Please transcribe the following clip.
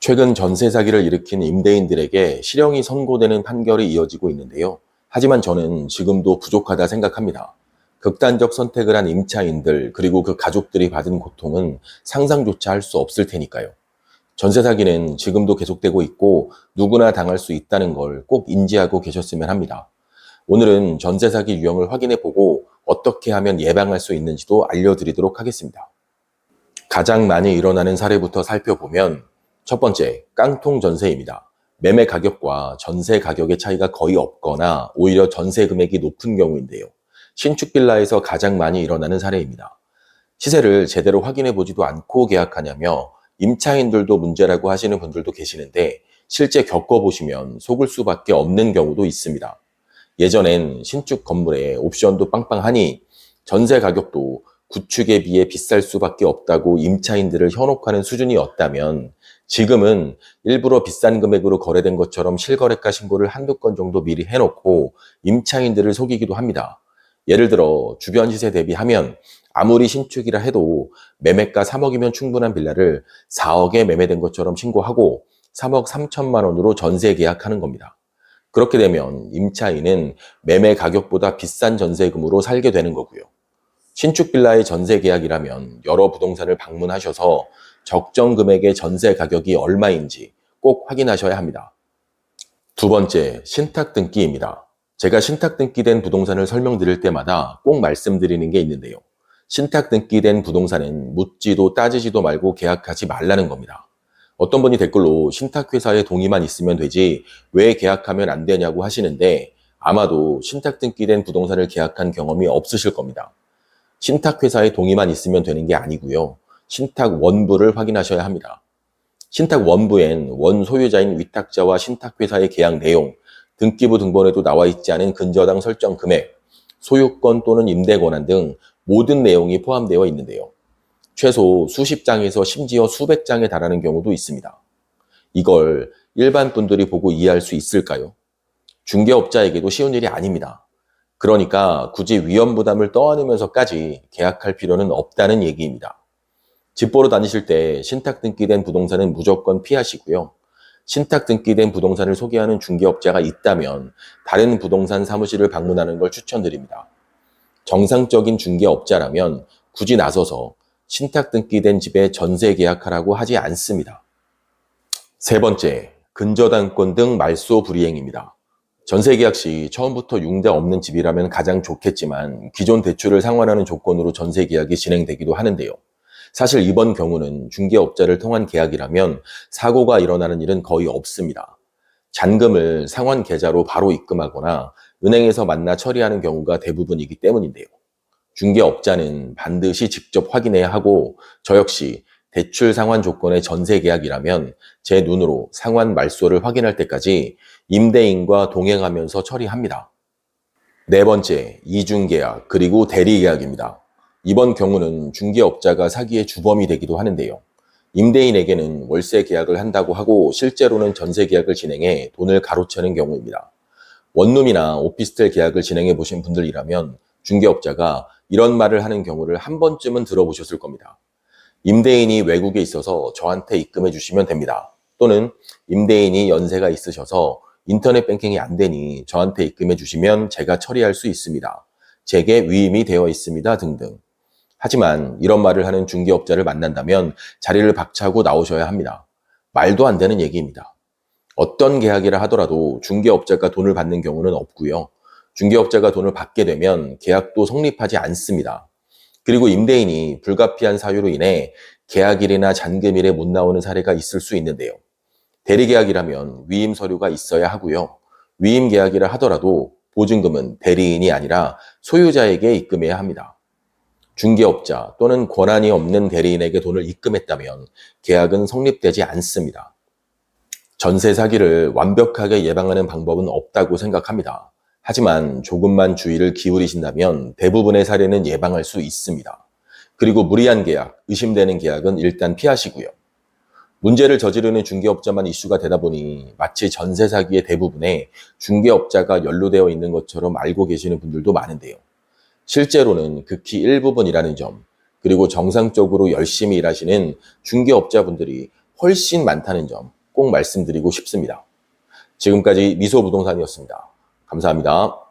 최근 전세 사기를 일으킨 임대인들에게 실형이 선고되는 판결이 이어지고 있는데요. 하지만 저는 지금도 부족하다 생각합니다. 극단적 선택을 한 임차인들 그리고 그 가족들이 받은 고통은 상상조차 할 수 없을 테니까요. 전세 사기는 지금도 계속되고 있고 누구나 당할 수 있다는 걸 꼭 인지하고 계셨으면 합니다. 오늘은 전세 사기 유형을 확인해 보고 어떻게 하면 예방할 수 있는지도 알려드리도록 하겠습니다. 가장 많이 일어나는 사례부터 살펴보면 첫 번째, 깡통 전세입니다. 매매 가격과 전세 가격의 차이가 거의 없거나 오히려 전세 금액이 높은 경우인데요. 신축 빌라에서 가장 많이 일어나는 사례입니다. 시세를 제대로 확인해 보지도 않고 계약하냐며 임차인들도 문제라고 하시는 분들도 계시는데 실제 겪어보시면 속을 수밖에 없는 경우도 있습니다. 예전엔 신축 건물에 옵션도 빵빵하니 전세 가격도 구축에 비해 비쌀 수밖에 없다고 임차인들을 현혹하는 수준이었다면 지금은 일부러 비싼 금액으로 거래된 것처럼 실거래가 신고를 한두 건 정도 미리 해놓고 임차인들을 속이기도 합니다. 예를 들어 주변 시세 대비하면 아무리 신축이라 해도 매매가 3억이면 충분한 빌라를 4억에 매매된 것처럼 신고하고 3억 3천만 원으로 전세 계약하는 겁니다. 그렇게 되면 임차인은 매매 가격보다 비싼 전세금으로 살게 되는 거고요. 신축 빌라의 전세 계약이라면 여러 부동산을 방문하셔서 적정 금액의 전세 가격이 얼마인지 꼭 확인하셔야 합니다. 두 번째, 신탁 등기입니다. 제가 신탁 등기된 부동산을 설명드릴 때마다 꼭 말씀드리는 게 있는데요. 신탁 등기된 부동산은 묻지도 따지지도 말고 계약하지 말라는 겁니다. 어떤 분이 댓글로 신탁회사의 동의만 있으면 되지 왜 계약하면 안 되냐고 하시는데 아마도 신탁 등기된 부동산을 계약한 경험이 없으실 겁니다. 신탁회사의 동의만 있으면 되는 게 아니고요. 신탁 원부를 확인하셔야 합니다. 신탁 원부엔 원 소유자인 위탁자와 신탁회사의 계약 내용, 등기부 등본에도 나와 있지 않은 근저당 설정 금액, 소유권 또는 임대 권한 등 모든 내용이 포함되어 있는데요. 최소 수십 장에서 심지어 수백 장에 달하는 경우도 있습니다. 이걸 일반 분들이 보고 이해할 수 있을까요? 중개업자에게도 쉬운 일이 아닙니다. 그러니까 굳이 위험 부담을 떠안으면서까지 계약할 필요는 없다는 얘기입니다. 집 보러 다니실 때 신탁 등기된 부동산은 무조건 피하시고요. 신탁 등기된 부동산을 소개하는 중개업자가 있다면 다른 부동산 사무실을 방문하는 걸 추천드립니다. 정상적인 중개업자라면 굳이 나서서 신탁 등기된 집에 전세 계약하라고 하지 않습니다. 세 번째, 근저당권 등 말소 불이행입니다. 전세 계약 시 처음부터 융자 없는 집이라면 가장 좋겠지만 기존 대출을 상환하는 조건으로 전세 계약이 진행되기도 하는데요. 사실 이번 경우는 중개업자를 통한 계약이라면 사고가 일어나는 일은 거의 없습니다. 잔금을 상환 계좌로 바로 입금하거나 은행에서 만나 처리하는 경우가 대부분이기 때문인데요. 중개업자는 반드시 직접 확인해야 하고 저 역시 대출 상환 조건의 전세 계약이라면 제 눈으로 상환 말소를 확인할 때까지 임대인과 동행하면서 처리합니다. 네 번째, 이중 계약 그리고 대리 계약입니다. 이번 경우는 중개업자가 사기의 주범이 되기도 하는데요. 임대인에게는 월세 계약을 한다고 하고 실제로는 전세 계약을 진행해 돈을 가로채는 경우입니다. 원룸이나 오피스텔 계약을 진행해 보신 분들이라면 중개업자가 이런 말을 하는 경우를 한 번쯤은 들어보셨을 겁니다. 임대인이 외국에 있어서 저한테 입금해 주시면 됩니다. 또는 임대인이 연세가 있으셔서 인터넷 뱅킹이 안 되니 저한테 입금해 주시면 제가 처리할 수 있습니다. 제게 위임이 되어 있습니다. 등등. 하지만 이런 말을 하는 중개업자를 만난다면 자리를 박차고 나오셔야 합니다. 말도 안 되는 얘기입니다. 어떤 계약이라 하더라도 중개업자가 돈을 받는 경우는 없고요. 중개업자가 돈을 받게 되면 계약도 성립하지 않습니다. 그리고 임대인이 불가피한 사유로 인해 계약일이나 잔금일에 못 나오는 사례가 있을 수 있는데요. 대리계약이라면 위임 서류가 있어야 하고요. 위임 계약이라 하더라도 보증금은 대리인이 아니라 소유자에게 입금해야 합니다. 중개업자 또는 권한이 없는 대리인에게 돈을 입금했다면 계약은 성립되지 않습니다. 전세 사기를 완벽하게 예방하는 방법은 없다고 생각합니다. 하지만 조금만 주의를 기울이신다면 대부분의 사례는 예방할 수 있습니다. 그리고 무리한 계약, 의심되는 계약은 일단 피하시고요. 문제를 저지르는 중개업자만 이슈가 되다 보니 마치 전세 사기의 대부분에 중개업자가 연루되어 있는 것처럼 알고 계시는 분들도 많은데요. 실제로는 극히 일부분이라는 점, 그리고 정상적으로 열심히 일하시는 중개업자분들이 훨씬 많다는 점 꼭 말씀드리고 싶습니다. 지금까지 미소부동산이었습니다. 감사합니다.